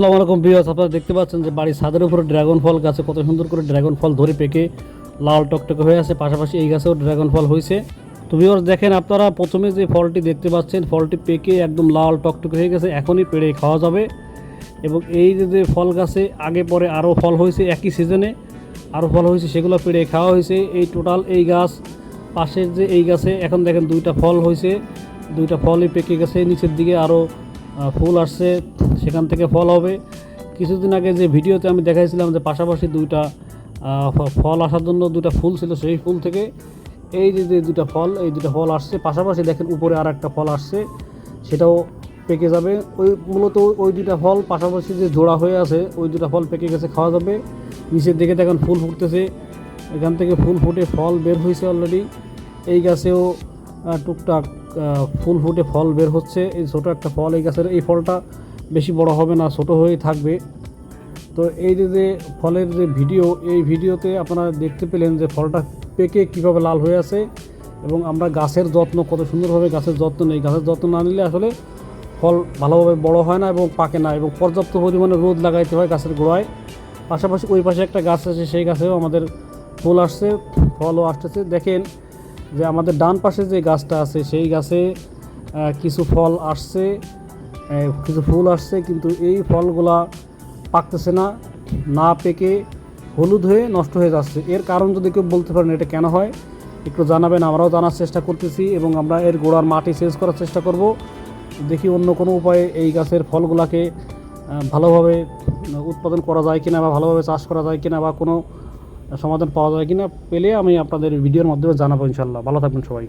আসসালামু আলাইকুম বিয়াস আপনারা দেখতে পাচ্ছেন যে বাড়ির ছাদের উপরে ড্রাগন ফল গাছে কত সুন্দর করে ড্রাগন ফল ধরে পেকে লাল টকটকে হয়ে আছে, পাশাপাশি এই গাছেও ড্রাগন ফল হয়েছে। তো বিয়াস দেখেন আপনারা প্রথমে যে ফলটি দেখতে পাচ্ছেন, ফলটি পেকে একদম লাল টকটকে হয়ে গেছে, এখনই পেড়ে খাওয়া যাবে। এবং এই যে ফল গাছে আগে পরে আরও ফল হয়েছে একই সিজনে, আরও ফল হয়েছে, সেগুলো পেড়ে খাওয়া হয়েছে। এই টোটাল এই গাছ, পাশের যে এই গাছে এখন দেখেন দুইটা ফল হয়েছে, দুইটা ফলই পেকে গেছে, নিচের দিকে আরও ফুল আসছে, সেখান থেকে ফল হবে। কিছুদিন আগে যে ভিডিওতে আমি দেখাইছিলাম যে পাশাপাশি দুইটা ফল আসার জন্য দুটা ফুল ছিল সেই ফুল থেকে, এই যে দুটা ফল, এই দুটা ফল আসছে। পাশাপাশি দেখেন উপরে আর একটা ফল আসছে, সেটাও পেকে যাবে। ওই মূলত ওই দুটা ফল পাশাপাশি যে জোড়া হয়ে আছে, ওই দুটা ফল পেকে গেছে, খাওয়া যাবে। নিচের দিকে দেখেন ফুল ফুটতেছে। এখান থেকে ফুল ফুটে ফল বের হয়েছে অলরেডি এই গাছেও টুকটাক ফুল ফুটে ফল বের হচ্ছে। এই ছোটো একটা ফল এই গাছের, এই ফলটা বেশি বড় হবে না, ছোট হয়েই থাকবে। তো এই যে ফলের যে ভিডিও, এই ভিডিওতে আপনারা দেখতে পেলেন যে ফলটা পেকে কীভাবে লাল হয়ে আছে এবং আমরা গাছের যত্ন, কত সুন্দরভাবে গাছের যত্ন নেই। গাছের যত্ন না নিলে আসলে ফল ভালোভাবে বড় হয় না এবং পাকে না এবং পর্যাপ্ত পরিমাণে রোদ লাগাইতে হয় গাছের গোড়ায়। পাশাপাশি ওই পাশে একটা গাছ আছে, সেই গাছেও আমাদের ফুল আসছে, ফলও আসতেছে। দেখেন যে আমাদের ডান পাশে যে গাছটা আছে, সেই গাছে কিছু ফল আসছে কিছু ফুল আসছে, কিন্তু এই ফলগুলা পাকতেছে না না পেকে হলুদ হয়ে নষ্ট হয়ে যাচ্ছে। এর কারণ যদি কেউ বলতে পারেন এটা কেন হয়, একটু জানাবেন, আমরাও জানার চেষ্টা করতেছি এবং আমরা এর গোড়ার মাটি চেঞ্জ করার চেষ্টা করব। দেখি অন্য কোনো উপায়ে এই গাছের ফলগুলাকে ভালোভাবে উৎপাদন করা যায় কিনা বা ভালোভাবে চাষ করা যায় কিনা বা কোনো সমাধান পাওয়া যায় কিনা পেলে আমি আপনাদের ভিডিওর মাধ্যমে জানাব ইনশাল্লাহ ভালো থাকবেন সবাই।